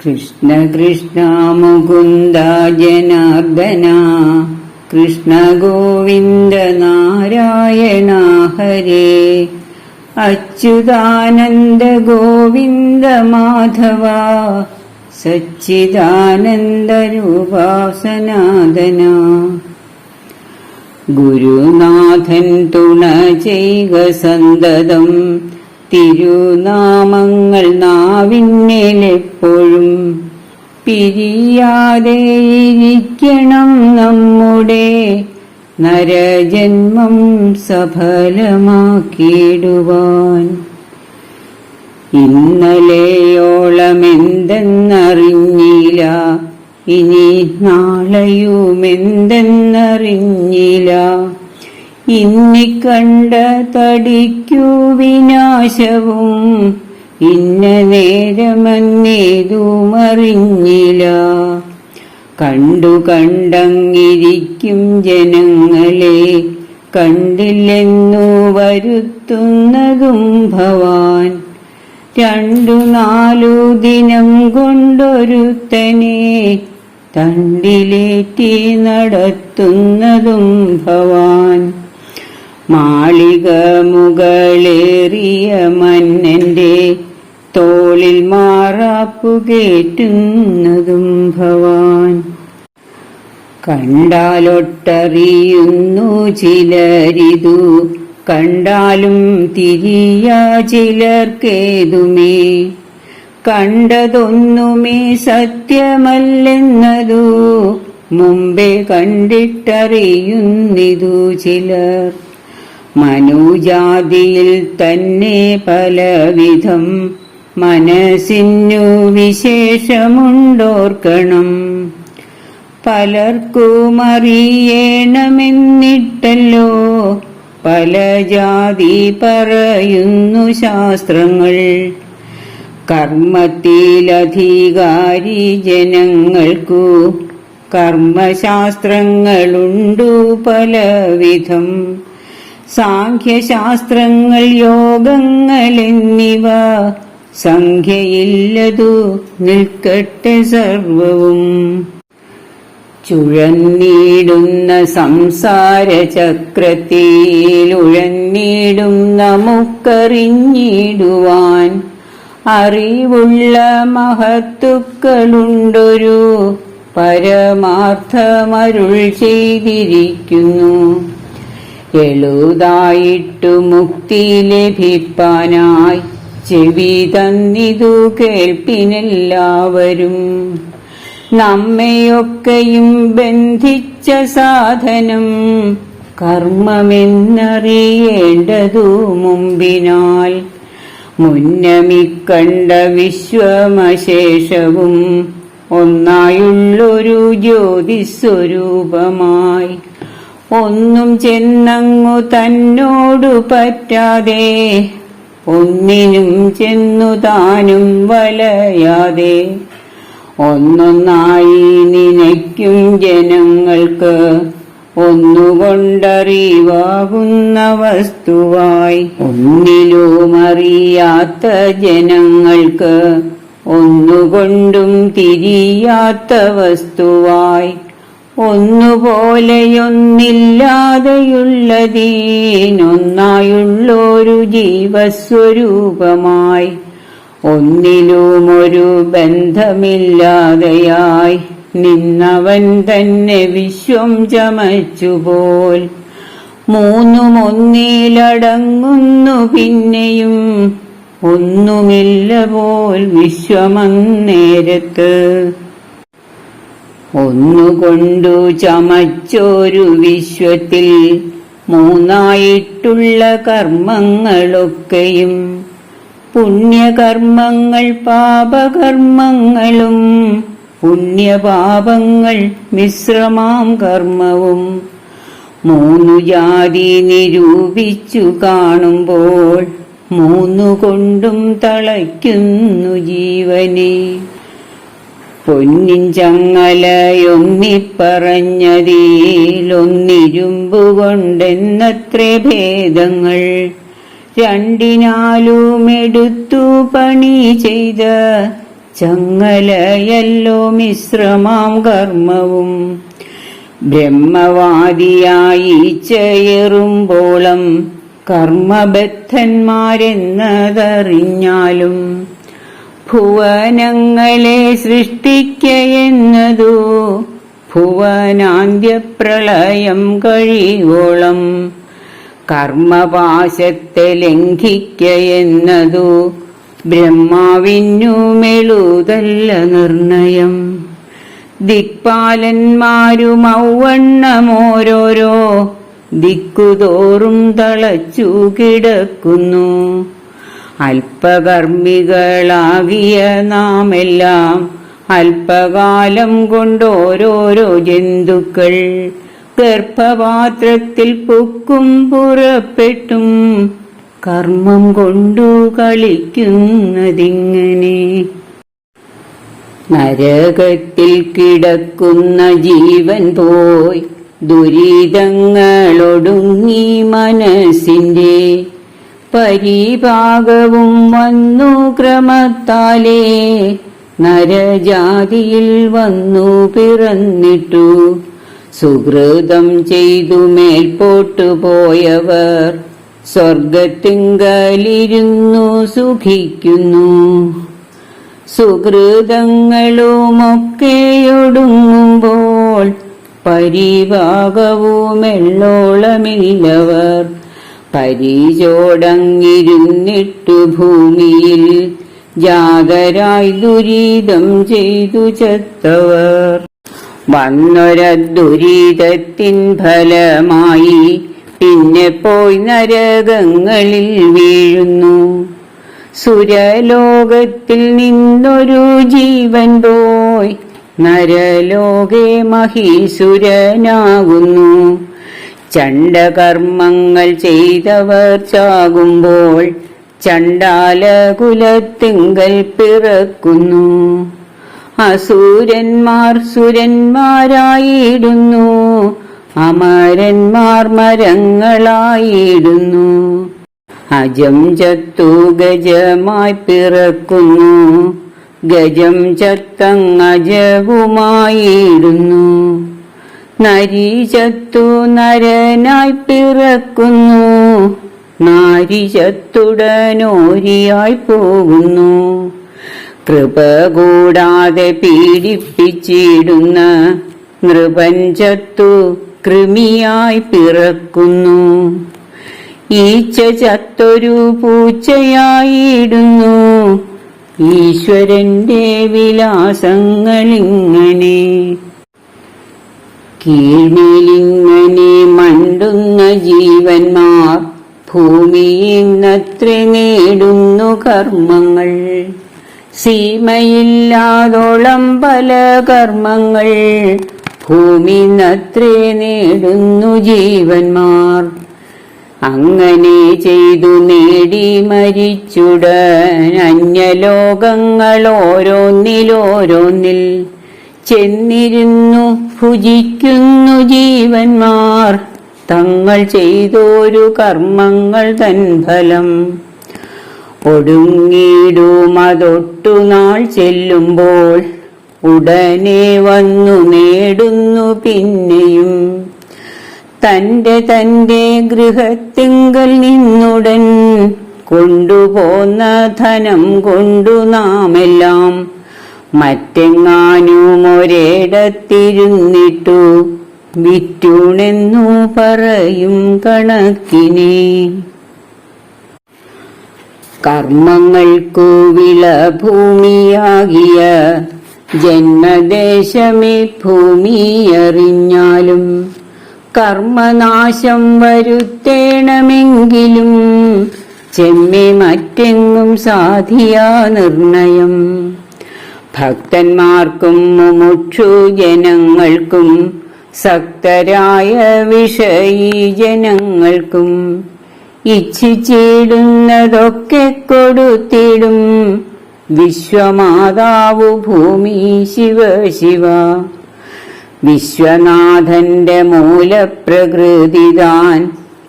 കൃഷ്ണ കൃഷ്ണ മുകുന്ദ ജനാർദ്ദന കൃഷ്ണ ഗോവിന്ദ നാരായണ ഹരേ അച്യുതാനന്ദ ഗോവിന്ദ മാധവ സച്ചിദാനന്ദ രൂപാസനാദന ഗുരുനാഥൻ തുണ ചെയ്യുക സന്തതം തിരുനാമങ്ങൾ നാവിന്മേലെപ്പോഴും പിരിയാതെ ഇരിക്കണം നമ്മുടെ നരജന്മം സഫലമാക്കിയിടുവാൻ. ഇന്നലെയോളമെന്തെന്നറിഞ്ഞില്ല ഇനി നാളെയുമെന്തെന്നറിഞ്ഞില്ല. ഇന്നിക്കണ്ട തടിക്കു വിനാശവും ഇന്ന നേരമെന്നേതുമറിഞ്ഞില്ല കണ്ടു കണ്ടങ്ങിരിക്കും ജനങ്ങളെ കണ്ടില്ലെന്നു വരുത്തുന്നതും ഭവാൻ. രണ്ടു നാലു ദിനം കൊണ്ടൊരുത്തനെ തണ്ടിലേറ്റി നടത്തുന്നതും ഭവാൻ. മാളിക മുകളേറിയ മന്നന്റെ തോളിൽ മാറാപ്പു കേറ്റുന്നതും ഭവാൻ. കണ്ടാലൊട്ടറിയുന്നു ചിലരിതു കണ്ടാലും തിരിയ ചിലർക്കേതുമേ? കണ്ടതൊന്നുമേ സത്യമല്ലെന്നതു മുമ്പേ കണ്ടിട്ടറിയുന്നിതു ചിലർ. മനുജാതിയിൽ തന്നെ പലവിധം മനസ്സിനു വിശേഷമുണ്ടോർക്കണം. പലർക്കും അറിയണമെന്നിട്ടല്ലോ പല ജാതി പറയുന്നു ശാസ്ത്രങ്ങൾ. കർമ്മത്തിലധികാരി ജനങ്ങൾക്കു കർമ്മശാസ്ത്രങ്ങളുണ്ടു പലവിധം. സാഖ്യശാസ്ത്രങ്ങൾ യോഗങ്ങൾ എന്നിവ സംഖ്യയില്ലതു നിൽക്കട്ടെ സർവവും. ചുഴന്നീടുന്ന സംസാര ചക്രത്തിൽ ഉഴന്നീടും നമുക്കറിഞ്ഞിടുവാൻ അറിവുള്ള മഹത്തുക്കളുണ്ടൊരു പരമാർത്ഥമരുൾ ചെയ്തിരിക്കുന്നു. എളുതായിട്ടു മുക്തി ലഭിപ്പാനായി ചെവി തന്നിതു കേൾപ്പിനെല്ലാവരും. നമ്മയൊക്കെയും ബന്ധിച്ച സാധനം കർമ്മമെന്നറിയേണ്ടതു മുമ്പിനാൽ. മുന്നമിക്കണ്ട വിശ്വമശേഷവും ഒന്നായുള്ളൊരു ജ്യോതിസ്വരൂപമായി ഒന്നും ചെന്നങ്ങു തന്നോടു പറ്റാതെ ഒന്നിനും ചെന്നു താനും വലയാതെ. ഒന്നൊന്നായി നിനയ്ക്കും ജനങ്ങൾക്ക് ഒന്നുകൊണ്ടറിവാകുന്ന വസ്തുവായി ഒന്നിലും അറിയാത്ത ജനങ്ങൾക്ക് ഒന്നുകൊണ്ടും തിരിയാത്ത വസ്തുവായി. ഒന്നുപോലെയൊന്നില്ലാതെയുള്ളതീനൊന്നായുള്ളൊരു ജീവസ്വരൂപമായി ഒന്നിലും ഒരു ബന്ധമില്ലാതെയായി നിന്നവൻ തന്നെ വിശ്വം ചമച്ചുപോൽ. മൂന്നും ഒന്നിലടങ്ങുന്നു പിന്നെയും ഒന്നുമില്ല പോൽ വിശ്വമന്നേരത്ത് ഒന്നുകൊണ്ടു ചമച്ചൊരു വിശ്വത്തിൽ മൂന്നായിട്ടുള്ള കർമ്മങ്ങളൊക്കെയും പുണ്യകർമ്മങ്ങൾ പാപകർമ്മങ്ങളും പുണ്യപാപങ്ങൾ മിശ്രമാം കർമ്മവും മൂന്നു ജാതി നിരൂപിച്ചു കാണുമ്പോൾ മൂന്നു കൊണ്ടും തളയ്ക്കുന്നു ജീവനെ. പൊന്നിൻ ചങ്ങലയൊന്നിപ്പറഞ്ഞതിലൊന്നിരുമ്പു കൊണ്ടെന്നത്രേ ഭേദങ്ങൾ രണ്ടിനാലും എടുത്തു പണി ചെയ്ത ചങ്ങലയല്ലോ മിശ്രമാം കർമ്മവും. ബ്രഹ്മവാദിയായി ചേറുമ്പോളം കർമ്മബദ്ധന്മാരെന്നതറിഞ്ഞാലും ഭുവനങ്ങളെ സൃഷ്ടിക്കയെന്നതു ഭുവനാന്ത്യപ്രളയം കഴിയോളം കർമ്മപാശത്തെ ലംഘിക്കയെന്നതു ബ്രഹ്മാവിനു മെളുതല്ല നിർണയം. ദിക്പാലന്മാരും ഔവണ്ണമോരോരോ ദിക്കുതോറും തളച്ചു കിടക്കുന്നു. അല്പകർമ്മികളാകിയ നാമെല്ലാം അല്പകാലം കൊണ്ടോരോരോ ജന്തുക്കൾ ഗർഭപാത്രത്തിൽ പൊക്കും പുറപ്പെട്ടും കർമ്മം കൊണ്ടു കളിക്കുന്നതിങ്ങനെ. നരകത്തിൽ കിടക്കുന്ന ജീവൻ പോയി ദുരിതങ്ങളൊടുങ്ങി മനസ്സിന്റെ പരിഭാഗവും വന്നു ക്രമത്താലേ നരജാതിയിൽ വന്നു പിറന്നിട്ടു. സുഹൃതം ചെയ്തു മേൽപോട്ടു പോയവർ സ്വർഗത്തിങ്കലിരുന്നു സുഖിക്കുന്നു. സുഹൃതങ്ങളുമൊക്കെയൊടുങ്ങുമ്പോൾ പരിഭാഗവുമെള്ളോളമില്ലവർ പരിചോടങ്ങിരുന്നിട്ടു ഭൂമിയിൽ ജാതരായി ദുരിതം ചെയ്തു ചത്തവർ. വന്നൊര ദുരിതത്തിൻ ഫലമായി പിന്നെ പോയി നരകങ്ങളിൽ വീഴുന്നു. സുരലോകത്തിൽ നിന്നൊരു ജീവൻ പോയി നരലോകെ മഹീസുരനാകുന്നു ചണ്ടകർമ്മങ്ങൾ ചെയ്തവർ ചാകുമ്പോൾ ചണ്ടാലകുലത്തിങ്കൽ പിറക്കുന്നു. അസൂരന്മാർ സുരന്മാരായിടുന്നു. അമരന്മാർ മരങ്ങളായിടുന്നു. അജം ചത്തു ഗജമായി പിറക്കുന്നു. ഗജം ചത്തങ്ങജവുമായിടുന്നു നരി ചത്തു നരനായി പിറക്കുന്നു. നാരിചത്തുടനോരിയായി പോകുന്നു. കൃപ കൂടാതെ പീഡിപ്പിച്ചിടുന്ന നൃപഞ്ചത്തു കൃമിയായി പിറക്കുന്നു. ഈച്ച ചത്തൊരു പൂച്ചയായിടുന്നു. ഈശ്വരന്റെ വിലാസങ്ങളിങ്ങനെ കീഴ്മേലിങ്ങനെ മണ്ടുന്ന ജീവന്മാർ ഭൂമിയിന്നത്ര നേടുന്നു കർമ്മങ്ങൾ. സീമയില്ലാതോളം പല കർമ്മങ്ങൾ ഭൂമി നത്രേ നേടുന്നു ജീവന്മാർ. അങ്ങനെ ചെയ്തു നേടി മരിച്ചുടൻ അന്യലോകങ്ങൾ ഓരോന്നിലോരോന്നിൽ ചെന്നിരുന്നു ഭുജിക്കുന്നു ജീവന്മാർ. തങ്ങൾ ചെയ്തോരു കർമ്മങ്ങൾ തൻ ഫലം അതൊട്ടു നാൾ ചെല്ലുമ്പോൾ ഉടനെ വന്നു നേടുന്നു പിന്നെയും. തന്റെ തന്റെ ഗൃഹത്തിങ്കൽ നിന്നുടൻ കൊണ്ടുപോന്ന ധനം കൊണ്ടു നാമെല്ലാം മറ്റെങ്ങാനും ഒരിടത്തിരുന്നിട്ടു വിറ്റുണെന്നു പറയും കണക്കിനെ. കർമ്മങ്ങൾക്കു വിളഭൂമിയാകിയ ജന്മദേശമേ ഭൂമിയറിഞ്ഞാലും കർമ്മനാശം വരുത്തേണമെങ്കിലും ചെമ്മെ മറ്റെങ്ങും സാധിയാ നിർണയം. ഭക്തന്മാർക്കും മുമുക്ഷു ജനങ്ങൾക്കും സക്തരായ വിഷയി ജനങ്ങൾക്കും ഇച്ഛിച്ചിടുന്നതൊക്കെ കൊടുത്തിടും വിശ്വമാതാവു ഭൂമി ശിവ ശിവ. വിശ്വനാഥന്റെ മൂലപ്രകൃതി താൻ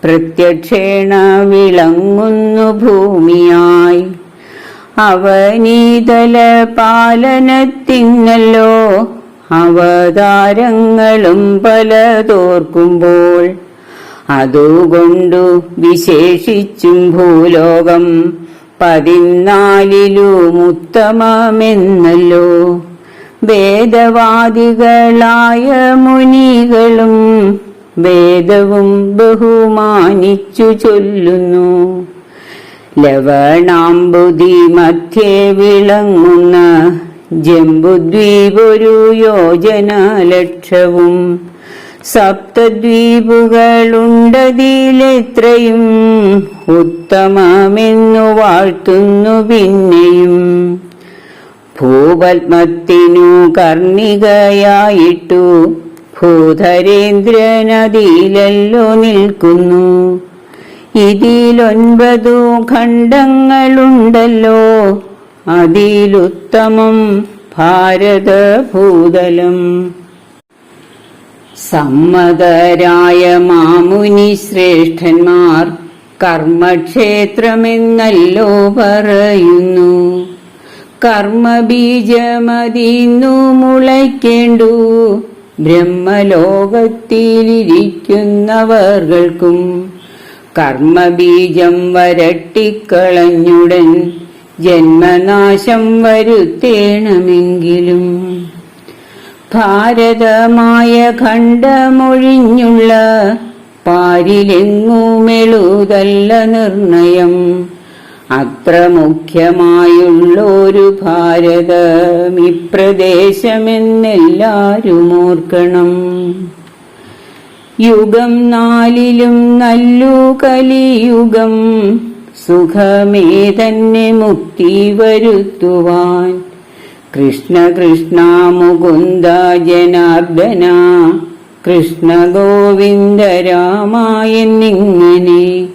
പ്രത്യക്ഷേണ വിളങ്ങുന്നു ഭൂമിയായി. അവനീതല പാലനത്തിങ്ങല്ലോ അവതാരങ്ങളും പലതോർക്കുമ്പോൾ അതുകൊണ്ടു വിശേഷിച്ചും ഭൂലോകം പതിനാലിലു ഉത്തമമെന്നല്ലോ. വേദവാദികളായ മുനികളും വേദവും ബഹുമാനിച്ചു ചൊല്ലുന്നു. ലവണാംബുതി മധ്യേ വിളങ്ങുന്ന ജംബുദ്വീപൊരു യോജന ലക്ഷവും സപ്തദ്വീപുകളുണ്ടതിലെത്രയും ഉത്തമമെന്നു വാഴ്ത്തുന്നു പിന്നെയും. ഭൂപത്മത്തിനു കർണികയായിട്ടു ഭൂധരേന്ദ്രനദിയിലല്ലോ നിൽക്കുന്നു. ഇതിലൊൻപതു ഖണ്ഡങ്ങളുണ്ടല്ലോ. അതിലുത്തമം ഭാരതഭൂതലം. സമ്മതരായ മാമുനി ശ്രേഷ്ഠന്മാർ കർമ്മക്ഷേത്രമെന്നല്ലോ പറയുന്നു. കർമ്മബീജമതിന്നു മുളയ്ക്കേണ്ടു. ബ്രഹ്മലോകത്തിലിരിക്കുന്നവർകൾക്കും കർമ്മബീജം വരട്ടിക്കളഞ്ഞുടൻ ജന്മനാശം വരുത്തേണമെങ്കിലും. ഭാരതമായ ഖണ്ഡമൊഴിഞ്ഞുള്ള പാരിലെങ്ങുമെളുതല്ല നിർണയം. അത്ര മുഖ്യമായുള്ളൊരു ഭാരതം ഇപ്രദേശമെന്നെല്ലാരും ഓർക്കണം യുഗം നാലിലും നല്ലു കലിയുഗം സുഖമേ തന്നെ മുക്തി വരുത്തുവാൻ. കൃഷ്ണ കൃഷ്ണ മുകുന്ദ ജനാർദ്ദന. കൃഷ്ണ ഗോവിന്ദ രാമായെന്നിങ്ങനെ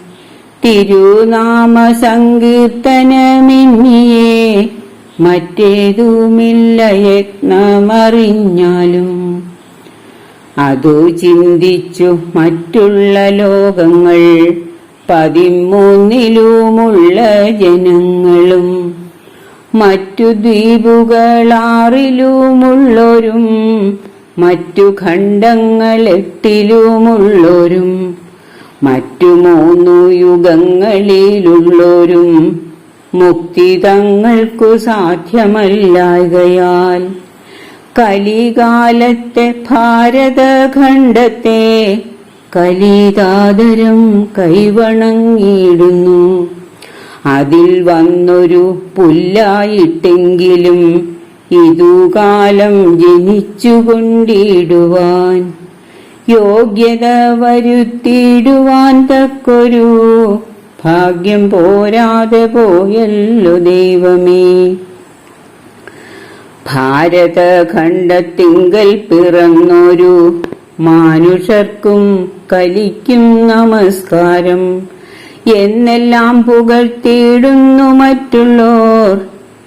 തിരുനാമ സങ്കീർത്തനമിന്നിയേ. മറ്റേതുമില്ല യത്നമറിഞ്ഞാലും. അതു ചിന്തിച്ചു മറ്റുള്ള ലോകങ്ങൾ പതിമൂന്നിലുമുള്ള ജനങ്ങളും മറ്റു ദ്വീപുകളാറിലുമുള്ളോരും മറ്റു ഖണ്ഡങ്ങൾ എട്ടിലുമുള്ളോരും മറ്റു മൂന്നു യുഗങ്ങളിലുള്ളോരും മുക്തി തങ്ങൾക്കു സാധ്യമല്ലായകയാൽ കലികാലത്തെ ഭാരതഖണ്ഡത്തെ കലിതാദരം കൈവണങ്ങിയിടുന്നു. അതിൽ വന്നൊരു പുല്ലായിട്ടെങ്കിലും ഇതുകാലം ജനിച്ചുകൊണ്ടിടുവാൻ യോഗ്യത വരുത്തിയിടുവാൻ തക്കൊരു ഭാഗ്യം പോരാതെ പോയല്ലോ ദൈവമേ. ഭാരതഖണ്ഡത്തിങ്കൽ പിറന്നൊരു മാനുഷർക്കും കലിക്കും നമസ്കാരം. എന്നെല്ലാം പുകഴ്ത്തിയിടുന്നു മറ്റുള്ളോർ.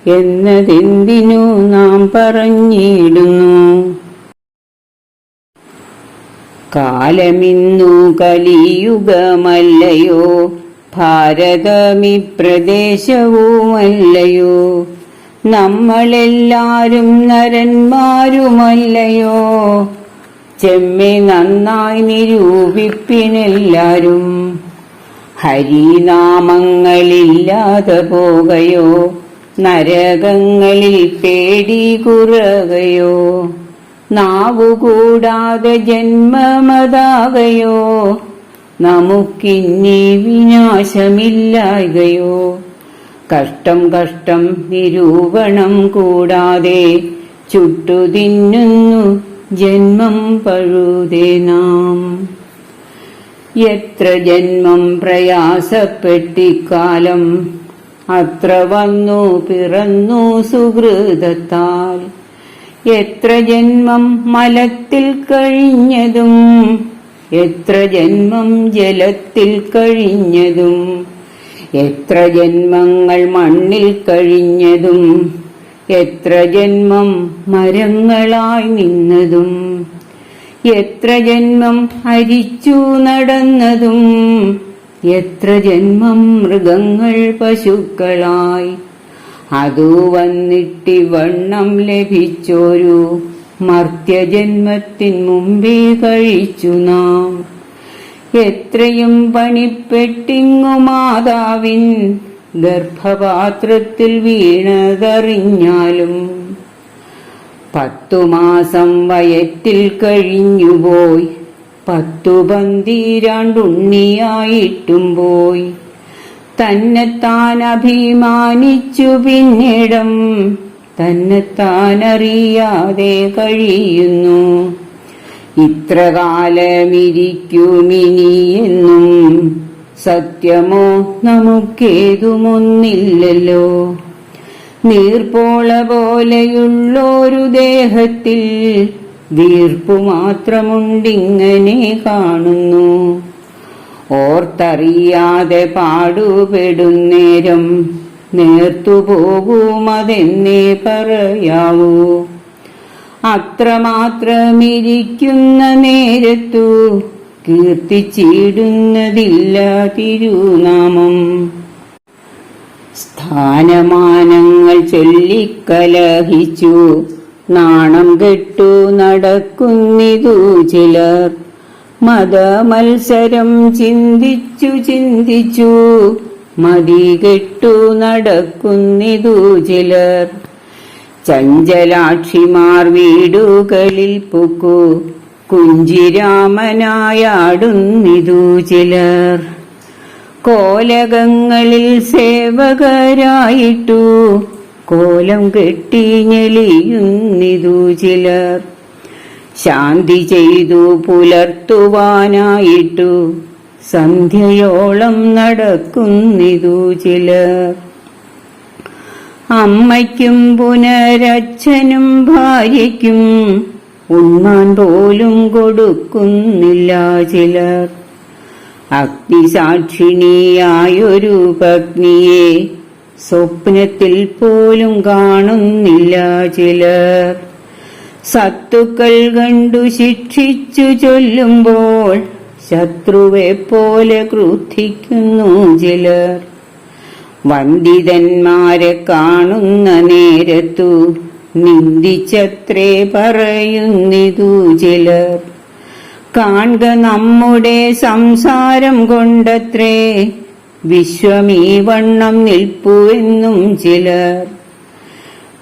എന്നതെന്തിനു നാം പറഞ്ഞിടുന്നു? കാലമിന്നു കലിയുഗമല്ലയോ. ഭാരതമി പ്രദേശവുമല്ലയോ നമ്മളെല്ലാരും നരന്മാരുമല്ലയോ? ചെമ്മെ നന്നായി നിരൂപിപ്പിനെല്ലാരും ഹരിനാമങ്ങളില്ലാതെ പോകയോ? നരകങ്ങളിൽ പേടി കുറകയോ? നാവുകൂടാതെ ജന്മമതാകയോ? നമുക്കിന്നി വിനാശമില്ലായകയോ? കഷ്ടം കഷ്ടം നിരൂപണം കൂടാതെ ചുട്ടുതിന്നുന്നു ജന്മം പഴുതേ നാം. എത്ര ജന്മം പ്രയാസപ്പെട്ടിക്കാലം അത്ര വന്നു പിറന്നു സുഹൃതത്താൽ. എത്ര ജന്മം മലത്തിൽ കഴിഞ്ഞതും എത്ര ജന്മം ജലത്തിൽ കഴിഞ്ഞതും എത്ര ജന്മങ്ങൾ മണ്ണിൽ കഴിഞ്ഞതും എത്ര ജന്മം മരങ്ങളായി നിന്നതും എത്ര ജന്മം അരിച്ചു നടന്നതും എത്ര ജന്മം മൃഗങ്ങൾ പശുക്കളായി. അതു വന്നിട്ടിവണ്ണം ലഭിച്ചോരു മർത്യജന്മത്തിൻ മുമ്പേ കഴിച്ചു നാം. എത്രയും പണിപ്പെട്ടിങ്ങു മാതാവിൻ ഗർഭപാത്രത്തിൽ വീണതറിഞ്ഞാലും പത്തു മാസം വയറ്റിൽ കഴിഞ്ഞുപോയി പത്തു പന്തിരാണ്ടുണ്ണിയായിട്ടും പോയി. തന്നെത്താൻ അഭിമാനിച്ചു പിന്നിടം തന്നെത്താൻ അറിയാതെ കഴിയുന്നു. ഇത്ര കാലമിരിക്കുമിനിയെന്നും സത്യമോ നമുക്കേതുമൊന്നില്ലല്ലോ. നീർപ്പോള പോലെയുള്ളൊരു ദേഹത്തിൽ വീർപ്പു മാത്രമുണ്ടിങ്ങനെ കാണുന്നു. ഓർത്തറിയാതെ പാടുപെടുന്നേരം നേർത്തുപോകുമതെന്നേ പറയാവൂ. അത്രമാത്രമിരിക്കുന്ന നേരത്തു കീർത്തിച്ചിടുന്നതില്ല തിരുനാമം. സ്ഥാനമാനങ്ങൾ ചൊല്ലിക്കലഹിച്ചു. നാണം കെട്ടു നടക്കുന്നിതു ചിലർ. മതമത്സരം ചിന്തിച്ചു ചിന്തിച്ചു. മതി കെട്ടു നടക്കുന്നിതു ചിലർ. ചഞ്ചലാക്ഷിമാർ വീടുകളിൽ പൊക്കു. കുഞ്ചിരാമനായാടുന്നിതു ചിലർ. കോലകങ്ങളിൽ സേവകരായിട്ടു. കോലം കെട്ടി ഞെളിയുന്നിതു ചിലർ. ശാന്തി ചെയ്തു പുലർത്തുവാനായിട്ടു. സന്ധ്യയോളം നടക്കുന്നിതു ചിലർ. അമ്മയ്ക്കും പുനരച്ഛനും ഭാര്യയ്ക്കും ഉണ്ണാൻ പോലും കൊടുക്കുന്നില്ല ചിലർ. അഗ്നിസാക്ഷിണിയായൊരു പത്നിയെ സ്വപ്നത്തിൽ പോലും കാണുന്നില്ല ചിലർ. സത്തുക്കൾ കണ്ടു ശിക്ഷിച്ചു ചൊല്ലുമ്പോൾ ശത്രുവെ പോലെ ക്രുദ്ധിക്കുന്നു ചിലർ. വന്ദിതന്മാരെ കാണുന്ന നേരത്തു നിന്ദിച്ചത്രേ പറയുന്നിതു ചിലർ. കാൺക നമ്മുടെ സംസാരം കൊണ്ടത്രേ വിശ്വമീ വണ്ണം നിൽപ്പുവെന്നും ചിലർ.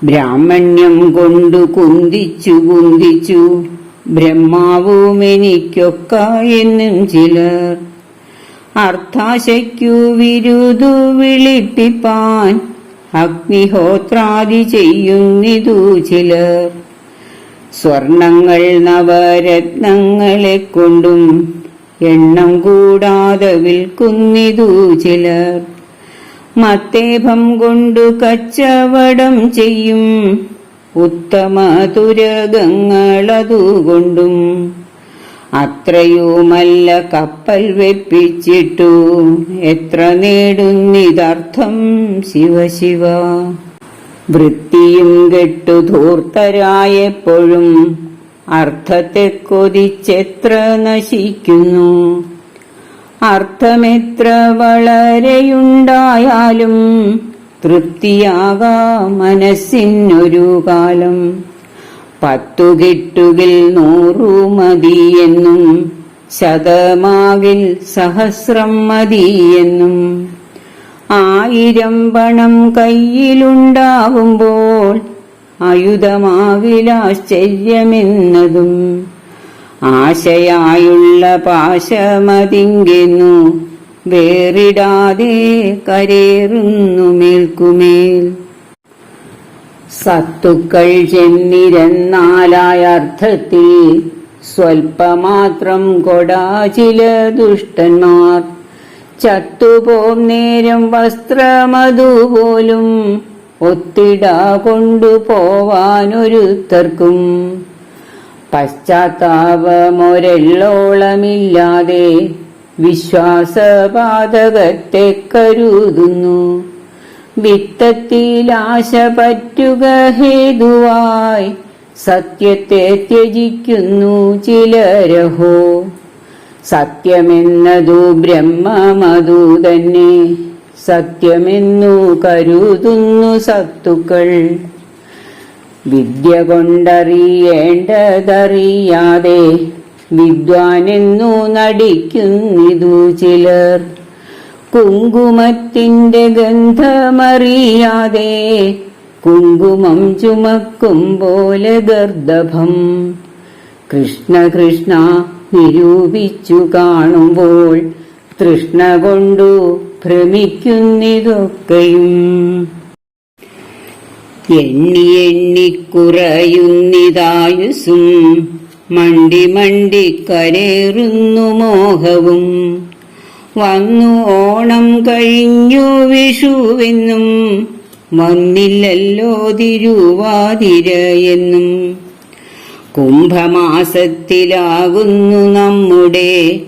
ബ്രാഹ്മണ്യം കൊണ്ടു കുന്തിച്ചു കുന്തിച്ചു ബ്രഹ്മാവും എനിക്കൊക്ക എന്നും ചിലർ. അർത്ഥാശയ്ക്കു വിരുതു വിളിപ്പിപ്പാൻ അഗ്നിഹോത്രാദി ചെയ്യുന്നിതു ചിലർ. സ്വർണങ്ങൾ നവരത്നങ്ങളെ കൊണ്ടും എണ്ണം കൂടാതെ വിൽക്കുന്നിതു ചിലർ. മത്തേഭം കൊണ്ടു കച്ചവടം ചെയ്യും ഉത്തമ തുരകങ്ങളതുകൊണ്ടും. അത്രയുമല്ല കപ്പൽ വെപ്പിച്ചിട്ടു. എത്ര നേടുന്നിതർത്ഥം ശിവശിവ വൃത്തിയും കെട്ടു ധൂർത്തരായെപ്പോഴും അർത്ഥത്തെ കൊതിച്ചെത്ര നശിക്കുന്നു. അർത്ഥമെത്ര വളരെയുണ്ടായാലും തൃപ്തിയാകാം മനസ്സിനൊരു കാലം. പത്തു കിട്ടുകിൽ നൂറു മതിയെന്നും ശതമാകിൽ സഹസ്രം മതിയെന്നും ആയിരം പണം കയ്യിലുണ്ടാവുമ്പോൾ ആയുധമാവിലാശ്ചര്യമെന്നതും ആശയായുള്ള പാശമതിങ്കെന്നു വേറിടാതെ കരേറുന്നു മേൽക്കുമേൽ. സത്തുക്കൾ ചെന്നിരന്നാലായ അർത്ഥത്തിൽ സ്വൽപ്പമാത്രം കൊടാ ചില ദുഷ്ടന്മാർ. ചത്തുപോം നേരം വസ്ത്രമതുപോലും ഒത്തിടാ കൊണ്ടുപോവാനൊരുത്തർക്കും പശ്ചാത്താപമൊരെള്ളോളമില്ലാതെ വിശ്വാസപാതകത്തെ കരുതുന്നു. വിത്തത്തിലാശ പറ്റുക ഹേതുവായി സത്യത്തെ ത്യജിക്കുന്നു ചിലരഹോ. സത്യമെന്നതു ബ്രഹ്മമതു തന്നെ സത്യമെന്നു കരുതുന്നു സത്തുക്കൾ. വിദ്യ കൊണ്ടറിയേണ്ടതറിയാതെ വിദ്വാനെന്നു നടിക്കുന്നിതു ചിലർ. കുങ്കുമത്തിന്റെ ഗന്ധമറിയാതെ കുങ്കുമം ചുമക്കും പോലെ ഗർദഭം. കൃഷ്ണ കൃഷ്ണ നിരൂപിച്ചു കാണുമ്പോൾ തൃഷ്ണ കൊണ്ടു ഭ്രമിക്കുന്നിതൊക്കെയും. എണ്ണി എണ്ണിക്കുറയുന്നിതായുസും മണ്ടി മണ്ടി കരേറുന്നു മോഹവും. വന്നു ഓണം കഴിഞ്ഞു വിഷുവെന്നും വന്നില്ലല്ലോ തിരുവാതിരയെന്നും കുംഭമാസത്തിലാകുന്നു നമ്മുടെ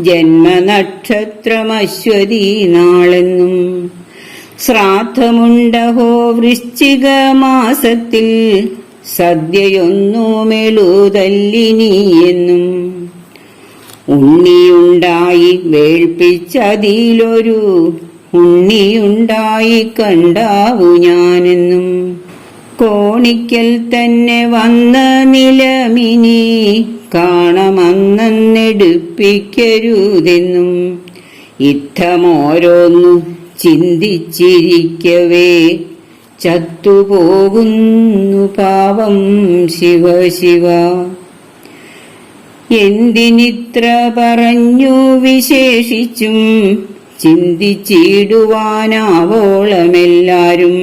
ജന്മനക്ഷത്രമശ്വതി നാളെന്നും. ശ്രാദ്ധമുണ്ടഹോ വൃശ്ചിക മാസത്തിൽ സദ്യയൊന്നു ഉണ്ണിയുണ്ടായി വേൾപ്പിച്ചതിലൊരു ഉണ്ണിയുണ്ടായി കണ്ടാവു ഞാനെന്നും. കോണിക്കൽ തന്നെ വന്ന നിലമിനി കാണമന്നെടുപ്പിക്കരുതെന്നും ഇത്തമോരോന്നു ചിന്തിച്ചിരിക്കവേ ചത്തുപോകുന്നു പാവം ശിവ ശിവ. എന്തിനിത്ര പറഞ്ഞു വിശേഷിച്ചും ചിന്തിച്ചിടുവാനാവോളമെല്ലാരും.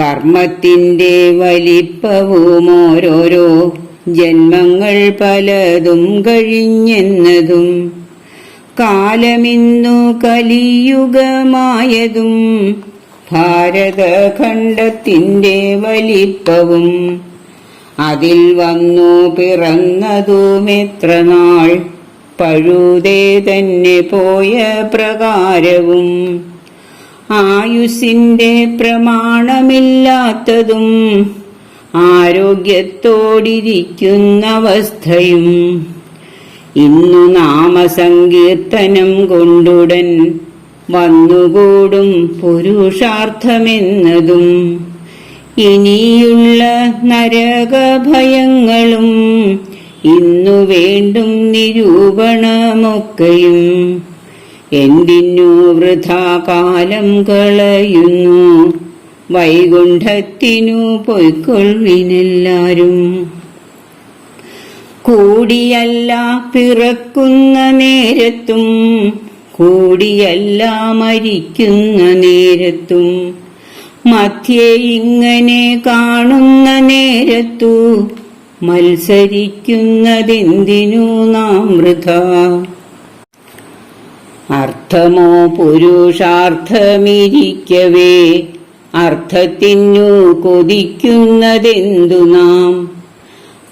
കർമ്മത്തിന്റെ വലിപ്പവും ഓരോരോ ജന്മങ്ങൾ പലതും കഴിഞ്ഞെന്നതും കാലമിന്നു കലിയുഗമായതും ഭാരതഖണ്ഡത്തിന്റെ വലിപ്പവും അതിൽ വന്നു പിറന്നതുമെത്ര നാൾ പഴുതേ തന്നെ പോയ പ്രകാരവും ആയുസിന്റെ പ്രമാണമില്ലാത്തതും ആരോഗ്യത്തോടിരിക്കുന്നവസ്ഥയും. ഇന്നു നാമസങ്കീർത്തനം കൊണ്ടുടൻ വന്നുകൂടും പുരുഷാർത്ഥമെന്നതും. ഇനിയുള്ള നരകഭയങ്ങളും ഇന്നു വേണ്ടും നിരൂപണമൊക്കെയും എന്തിനു വൃഥാ കാലം കളയുന്നു? വൈകുണ്ഠത്തിനു പൊയ്ക്കൊള്ളിനെല്ലാരും കൂടിയല്ല പിറക്കുന്ന നേരത്തും കൂടിയല്ല മരിക്കുന്ന നേരത്തും മധ്യേ ഇങ്ങനെ കാണുന്ന നേരത്തു മത്സരിക്കുന്നതെന്തിനു നാം വൃഥ? അർത്ഥമോ പുരുഷാർത്ഥമിരിക്കവേ? അർത്ഥത്തിനു കൊതിക്കുന്നതെന്തു നാം?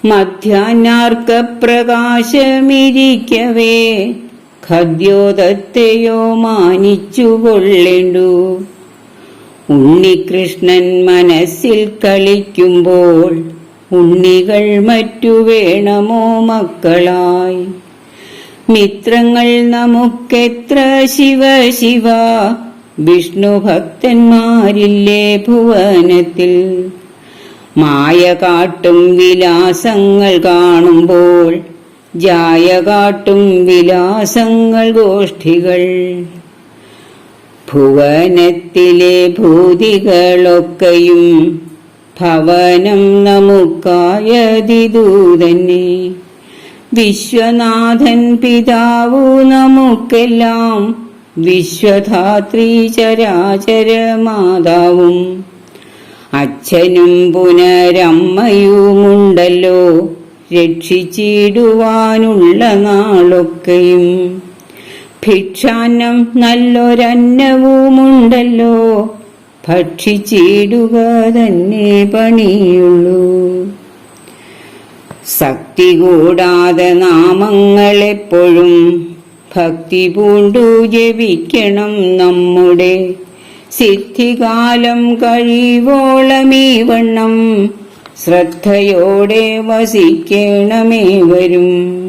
മധ്യാഹ്നാർക്കപ്രകാശമിരിക്കവേ? ഖദ്യോദത്തെയോ മാനിച്ചു കൊള്ളേണ്ടു ഉണ്ണികൃഷ്ണൻ മനസ്സിൽ കളിക്കുമ്പോൾ ഉണ്ണികൾ മറ്റു വേണമോ മക്കളായി? മിത്രങ്ങൾ നമുക്കെത്ര ശിവ ശിവ? വിഷ്ണു ഭക്തന്മാരില്ലേ ഭുവനത്തിൽ? മായ കാട്ടും വിലാസങ്ങൾ കാണുമ്പോൾ ജായ കാട്ടും വിലാസങ്ങൾ ഗോഷ്ഠികൾ. ഭുവനത്തിലെ ഭൂതികളൊക്കെയും ഭവനം നമുക്കായതിതു തന്നെ വിശ്വനാഥൻ പിതാവു നമുക്കെല്ലാം വിശ്വധാത്രി ചരാചര മാതാവും. അച്ഛനും പുനരമ്മയുമുണ്ടല്ലോ രക്ഷിച്ചിടുവാനുള്ള നാളൊക്കെയും. ഭിക്ഷാന്നം നല്ലൊരന്നവുമുണ്ടല്ലോ. ഭക്ഷിച്ചിടുക തന്നെ പണിയുള്ളൂ. ശക്തി കൂടാതെ നാമങ്ങളെപ്പോഴും ഭക്തി പൂണ്ടു ജപിക്കണം നമ്മുടെ സിദ്ധികാലം കഴിവോളമീ വണ്ണം ശ്രദ്ധയോടെ വസിക്കണമേവരും.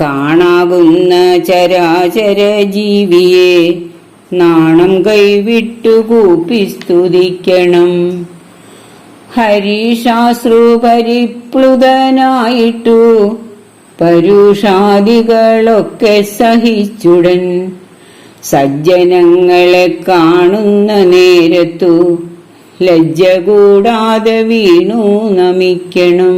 കാണാകുന്ന ചരാചര ജീവിയെ നാണം കൈവിട്ടു കൂപ്പി സ്തുതിക്കണം ഹരീശാശ്രു പരിപ്ലുതനായിട്ടു പരുഷാദികളൊക്കെ സഹിച്ചുടൻ സജ്ജനങ്ങളെ കാണുന്ന നേരത്തു ലജ്ജ കൂടാതെ വീണു നമിക്കണം.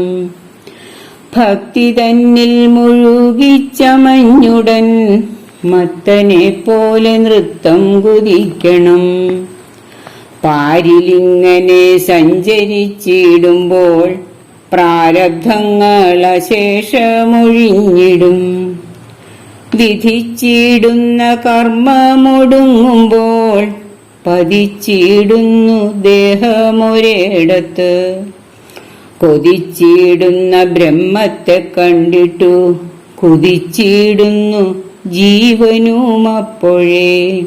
ഭക്തി തന്നിൽ മുഴുകിച്ചമഞ്ഞുടൻ മത്തനെ പോലെ നൃത്തം കുതിക്കണം. പാരിലിങ്ങനെ സഞ്ചരിച്ചിടുമ്പോൾ പ്രാരബ്ധങ്ങൾ അശേഷമൊഴിഞ്ഞിടും. വിധിച്ചിടുന്ന കർമ്മമൊടുങ്ങുമ്പോൾ പതിച്ചിടുന്നു ദേഹമൊരിടത്ത് കൊതിച്ചിടുന്ന ബ്രഹ്മത്തെ കണ്ടിട്ടു. കുതിച്ചിടുന്നു ജീവനും അപ്പോഴേ.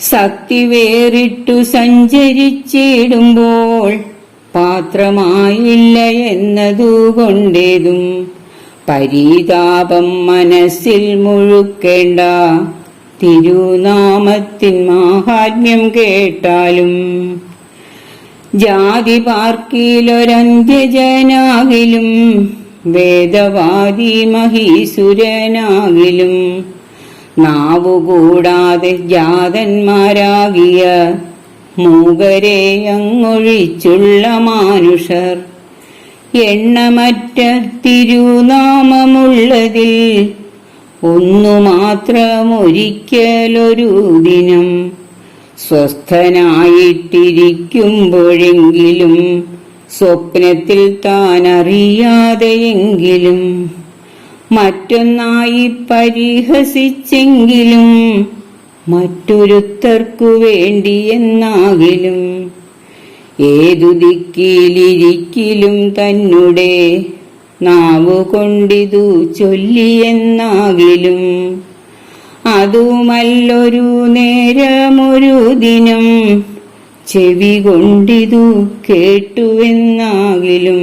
ശക്തി വേറിട്ടു സഞ്ചരിച്ചിടുമ്പോൾ പാത്രമായില്ല എന്നതുകൊണ്ടേതും. പരീതാപം മനസ്സിൽ മുഴുക്കേണ്ട തിരുനാമത്തിൻ മാഹാത്മ്യം കേട്ടാലും ജാതി പാർക്കിലൊരന്ത്യജനാകിലും വേദവാദി മഹീസുരനാകിലും നാവുകൂടാതെ ജാതന്മാരാകിയ മൂകരെ അങ്ങൊഴിച്ചുള്ള മാനുഷർ എണ്ണമറ്റ തിരുനാമമുള്ളതിൽ ഒന്നു മാത്രമൊരിക്കലൊരു ദിനം. സ്വസ്ഥനായിട്ടിരിക്കുമ്പോഴെങ്കിലും സ്വപ്നത്തിൽ താൻ അറിയാതെയെങ്കിലും മറ്റൊന്നായി പരിഹസിച്ചെങ്കിലും മറ്റൊരുത്തർക്കു വേണ്ടിയെന്നാകിലും ഏതു ദിക്കിലിരിക്കിലും തന്നെ നാവുകൊണ്ടിതു ചൊല്ലിയെന്നാകിലും അതുമല്ലൊരു നേരമൊരു ദിനം ചെവി കൊണ്ടിതു കേട്ടുവെന്നാകിലും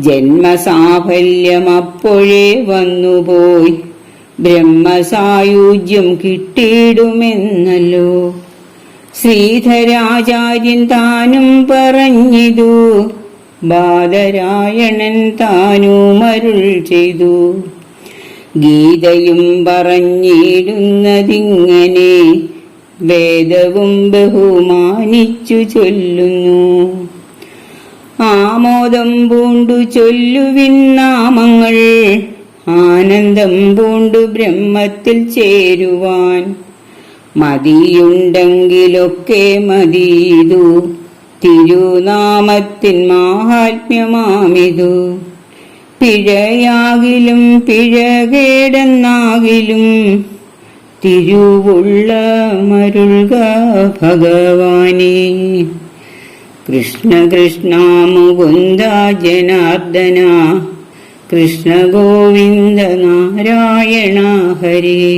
ജന്മസാഫല്യം അപ്പോഴേ വന്നുപോയി ബ്രഹ്മസായുജ്യം കിട്ടിയിടുമെന്നല്ലോ. ശ്രീധരാചാര്യൻ താനും പറഞ്ഞിതു ബാലരായണൻ താനും അരുൾ ചെയ്തു. ഗീതയും പറഞ്ഞിടുന്നതിങ്ങനെ വേദവും ബഹുമാനിച്ചു ചൊല്ലുന്നു. ആമോദം പൂണ്ടു ചൊല്ലുവിൻ നാമങ്ങൾ ആനന്ദം പൂണ്ടു ബ്രഹ്മത്തിൽ ചേരുവാൻ. മതിയുണ്ടെങ്കിലൊക്കെ മതിയിതു തിരുനാമത്തിൻ മാഹാത്മ്യമാമിതു. പിഴയാകിലും പിഴകേടെന്നാകിലും തിരുവുള്ള മരുൾക ഭഗവാനെ. കൃഷ്ണ കൃഷ്ണ മുകുന്ദ ജനാർദ്ദന കൃഷ്ണ ഗോവിന്ദ നാരായണ ഹരേ.